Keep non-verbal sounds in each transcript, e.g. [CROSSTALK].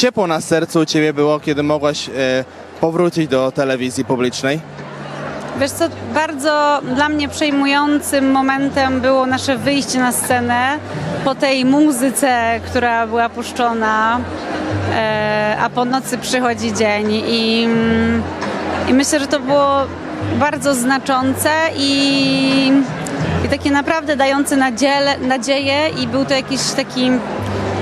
ciepło na sercu u Ciebie było, kiedy mogłaś e, powrócić do telewizji publicznej? Wiesz co, bardzo dla mnie przejmującym momentem było nasze wyjście na scenę po tej muzyce, która była puszczona, e, a po nocy przychodzi dzień i, mm, i myślę, że to było bardzo znaczące i, i takie naprawdę dające nadziele, nadzieję i był to jakiś taki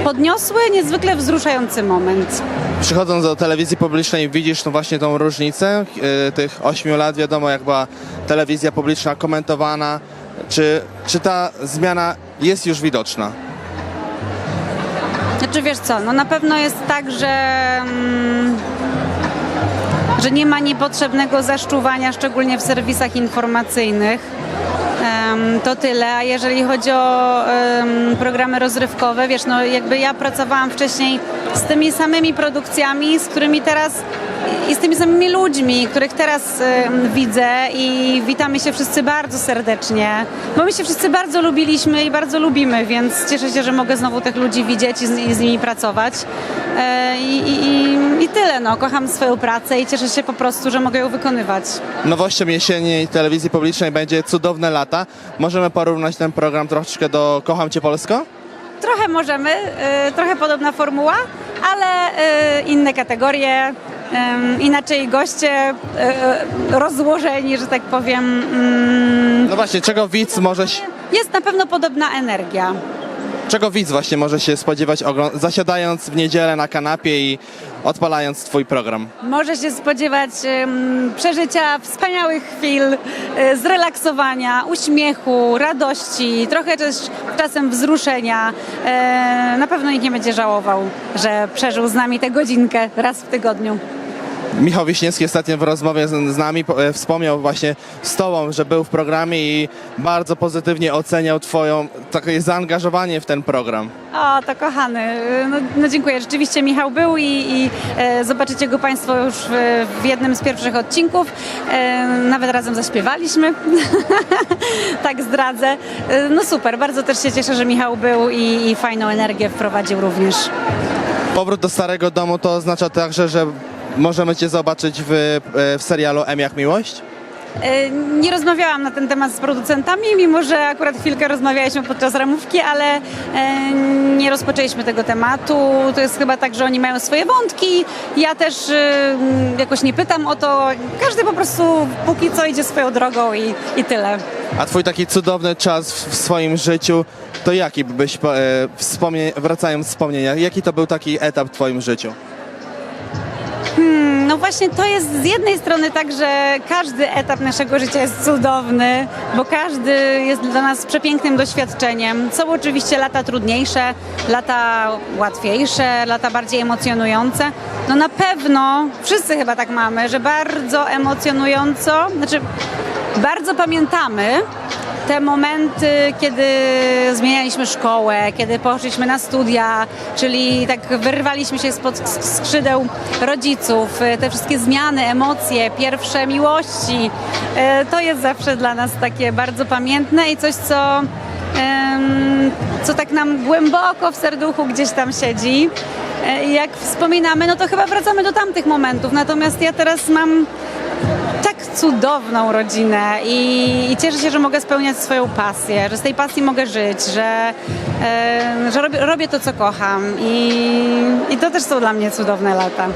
podniosły, niezwykle wzruszający moment. Przychodząc do telewizji publicznej widzisz no właśnie tą różnicę e, tych ośmiu lat, wiadomo jak była telewizja publiczna komentowana, czy, czy ta zmiana jest już widoczna? Znaczy wiesz co, no na pewno jest tak, że, mm, że nie ma niepotrzebnego zaszczuwania, szczególnie w serwisach informacyjnych. To tyle, a jeżeli chodzi o programy rozrywkowe, wiesz, no jakby ja pracowałam wcześniej z tymi samymi produkcjami, z którymi teraz i z tymi samymi ludźmi, których teraz em, widzę i witamy się wszyscy bardzo serdecznie, bo my się wszyscy bardzo lubiliśmy i bardzo lubimy, więc cieszę się, że mogę znowu tych ludzi widzieć i z, i z nimi pracować. E, i, i, tyle, no, kocham swoją pracę i cieszę się po prostu, że mogę ją wykonywać. Nowością jesieni telewizji publicznej będzie Cudowne Lata. Możemy porównać ten program troszeczkę do Kocham Cię Polsko? Trochę możemy, y, trochę podobna formuła, ale y, inne kategorie, inaczej goście y, rozłożeni, że tak powiem. mm. No właśnie, czego widz może się, Jest na pewno podobna energia. czego widz właśnie może się spodziewać zasiadając w niedzielę na kanapie i odpalając Twój program? Może się spodziewać przeżycia wspaniałych chwil, y, zrelaksowania, uśmiechu, radości, trochę też czasem wzruszenia. E, na pewno nikt nie będzie żałował, że przeżył z nami tę godzinkę raz w tygodniu. Michał Wiśniewski ostatnio w rozmowie z, z nami po- e, wspomniał właśnie z Tobą, że był w programie i bardzo pozytywnie oceniał Twoją takie zaangażowanie w ten program. O, to kochany. No, no dziękuję. Rzeczywiście Michał był i, i e, zobaczycie go Państwo już w, w jednym z pierwszych odcinków. E, nawet razem zaśpiewaliśmy. [LAUGHS] tak zdradzę. E, no super, bardzo też się cieszę, że Michał był i, i fajną energię wprowadził również. Powrót do Starego Domu to oznacza także, że możemy Cię zobaczyć w, e, w serialu M jak Miłość? E, Nie rozmawiałam na ten temat z producentami, mimo że akurat chwilkę rozmawialiśmy podczas ramówki, ale e, nie rozpoczęliśmy tego tematu. To jest chyba tak, że oni mają swoje wątki. Ja też e, jakoś nie pytam o to. Każdy po prostu póki co idzie swoją drogą i, i tyle. A Twój taki cudowny czas w, swoim życiu, to jaki byś, e, wracając wspomnienia, jaki to był taki etap w Twoim życiu? No właśnie to jest z jednej strony tak, że każdy etap naszego życia jest cudowny, bo każdy jest dla nas przepięknym doświadczeniem. Są oczywiście lata trudniejsze, lata łatwiejsze, lata bardziej emocjonujące. No na pewno wszyscy chyba tak mamy, że bardzo emocjonująco, znaczy bardzo pamiętamy te momenty, kiedy zmienialiśmy szkołę, kiedy poszliśmy na studia, czyli tak wyrwaliśmy się spod sk- skrzydeł rodziców, y, te wszystkie zmiany, emocje, pierwsze miłości, y, to jest zawsze dla nas takie bardzo pamiętne i coś, co, co tak nam głęboko w serduchu gdzieś tam siedzi. Y, Jak wspominamy, no to chyba wracamy do tamtych momentów, natomiast ja teraz mam tak cudowną rodzinę i, i cieszę się, że mogę spełniać swoją pasję, że z tej pasji mogę żyć, że, że robię, robię to, co kocham i, i to też są dla mnie cudowne lata.